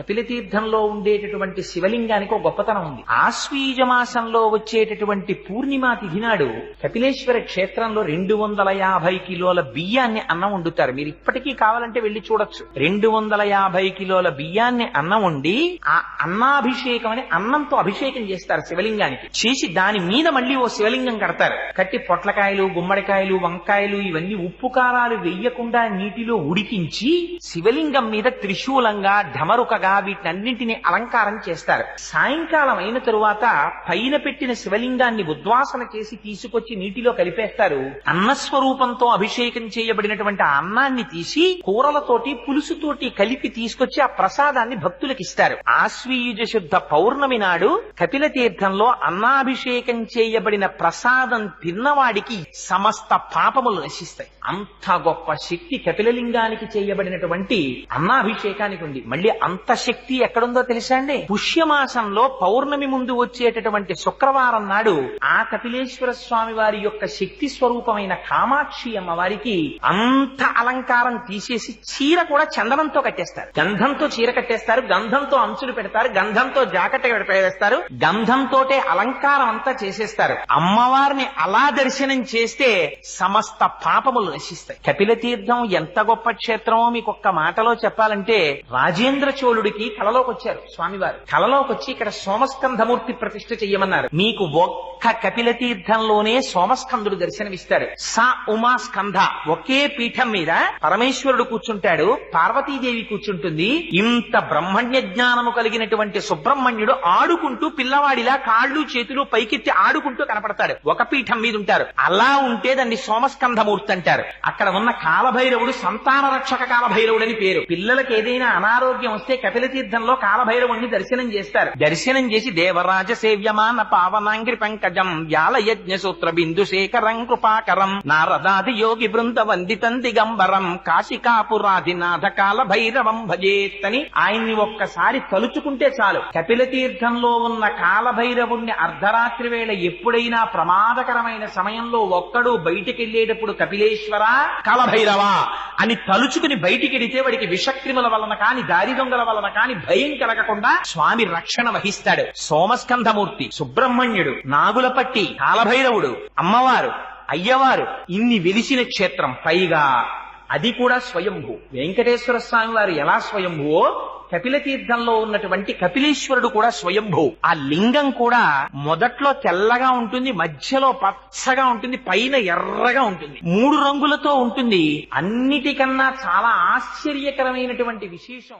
కపిలతీర్థంలో ఉండేటటువంటి శివలింగానికి ఒక గొప్పతనం ఉంది. ఆశ్వీజ మాసంలో వచ్చేటటువంటి పూర్ణిమా తిథి నాడు కపిలేశ్వర క్షేత్రంలో రెండు వందల యాభై కిలోల బియ్యాన్ని అన్నం వండుతారు. మీరు ఇప్పటికీ కావాలంటే వెళ్ళి చూడొచ్చు. రెండు వందల యాభై కిలోల బియ్యాన్ని అన్నం వండి ఆ అన్నాభిషేకం అని అన్నంతో అభిషేకం చేస్తారు శివలింగానికి. చేసి దాని మీద మళ్ళీ ఓ శివలింగం కడతారు. కట్టి పొట్లకాయలు గుమ్మడికాయలు వంకాయలు ఇవన్నీ ఉప్పు కారాలు వెయ్యకుండా నీటిలో ఉడికించి శివలింగం మీద త్రిశూలంగా ఢమరుకగా వీటన్నింటినీ అలంకారం చేస్తారు. సాయంకాలం అయిన తరువాత పైన పెట్టిన శివలింగాన్ని ఉద్వాసన చేసి తీసుకొచ్చి నీటిలో కలిపేస్తారు. అన్నస్వరూపంతో అభిషేకం చేయబడినటువంటి ఆ అన్నాన్ని తీసి కూరలతోటి పులుసుతోటి కలిపి తీసుకొచ్చి ఆ ప్రసాదాన్ని భక్తులకు ఇస్తారు. ఆశ్వీయుజ శుద్ధ పౌర్ణమి నాడు కపిల తీర్థంలో అన్నాభిషేకం చేయబడిన ప్రసాదం తిన్నవాడికి సమస్త పాపములు నశిస్తాయి. అంత గొప్ప శక్తి కపిలలింగానికి చేయబడినటువంటి అన్నాభిషేకానికి ఉంది. మళ్ళీ అంత శక్తి ఎక్కడుందో తెలుసా అండి? పుష్యమాసంలో పౌర్ణమి ముందు వచ్చేటటువంటి శుక్రవారం నాడు ఆ కపిలేశ్వర స్వామి వారి యొక్క శక్తి స్వరూపమైన కామాక్షి అమ్మవారికి అంత అలంకారం తీసేసి చీర కూడా చందనంతో కట్టేస్తారు. గంధంతో చీర కట్టేస్తారు గంధంతో అంచులు పెడతారు గంధంతో జాకెట్ వేస్తారు గంధంతోటే అలంకారం అంతా చేసేస్తారు. అమ్మవారిని అలా దర్శనం చేస్తే సమస్త పాపములు నశిస్తాయి. కపిల తీర్థం ఎంత గొప్ప క్షేత్రమో మీకు ఒక్క మాటలో చెప్పాలంటే రాజేంద్ర చోళుడికి కలలోకి వచ్చారు స్వామివారు. కలలోకి వచ్చి ఇక్కడ సోమస్కంధమూర్తి ప్రతిష్ఠ చెయ్యమన్నారు. మీకు ఒక్క కపిల తీర్థంలోనే సోమస్కందుడు దర్శనమిస్తాడు సా ఉమా స్కంధ. ఒకే పీఠం మీద పరమేశ్వరుడు కూర్చుంటాడు పార్వతీదేవి కూర్చుంటుంది. ఇంత బ్రహ్మణ్య జ్ఞానము కలిగినటువంటి సుబ్రహ్మణ్యుడు ఆడుకుంటూ పిల్లవాడిలా కాళ్ళు చేతులు పైకెత్తి ఆడుకుంటూ కనపడతాడు. ఒక పీఠం మీద ఉంటారు అలా ఉంటే దాన్ని సోమస్కంధమూర్తి అంటారు. అక్కడ ఉన్న కాలభైరవుడు సంతాన రక్షక కాలభైరవుడు అని పేరు. పిల్లలకి ఏదైనా అనారోగ్యం వస్తే కపిల తీర్థంలో కాలభైరవుణ్ణి దర్శనం చేస్తారు. దర్శనం చేసి దేవరాజ సేవ్యమాన పావనాంగ్రి పంకజం వ్యాల యజ్ఞ సూత్ర బిందు శేఖరం కృపాకరం నారదాది యోగి బృంద వందితం దిగంబరం కాశికాపురాధినాథ కాల భైరవం భజేత్తని ఆయన్ని ఒక్కసారి తలుచుకుంటే చాలు. కపిల తీర్థంలో ఉన్న కాలభైరవుణ్ణి అర్ధరాత్రి వేళ ఎప్పుడైనా ప్రమాదకరమైన సమయంలో ఒక్కడు బయటికెళ్ళేటప్పుడు కపిలేశ్వర కాలభైరవా అని తలుచుకుని బయటికెడితే వాడికి విషక్రిముల వలన కాని దారి దొంగల వలన కాని భయం కలగకుండా స్వామి రక్షణ వహిస్తాడు. సోమస్కంధమూర్తి సుబ్రహ్మణ్యుడు నాగులపట్టి కాలభైరవుడు అమ్మవారు అయ్యవారు ఇన్ని వెలిసిన క్షేత్రం. పైగా అది కూడా స్వయంభూ. వెంకటేశ్వర స్వామి వారు ఎలా స్వయంభువో కపిల తీర్థంలో ఉన్నటువంటి కపిలేశ్వరుడు కూడా స్వయంభూ. ఆ లింగం కూడా మొదట్లో తెల్లగా ఉంటుంది మధ్యలో పచ్చగా ఉంటుంది పైన ఎర్రగా ఉంటుంది. మూడు రంగులతో ఉంటుంది. అన్నిటికన్నా చాలా ఆశ్చర్యకరమైనటువంటి విశేషం.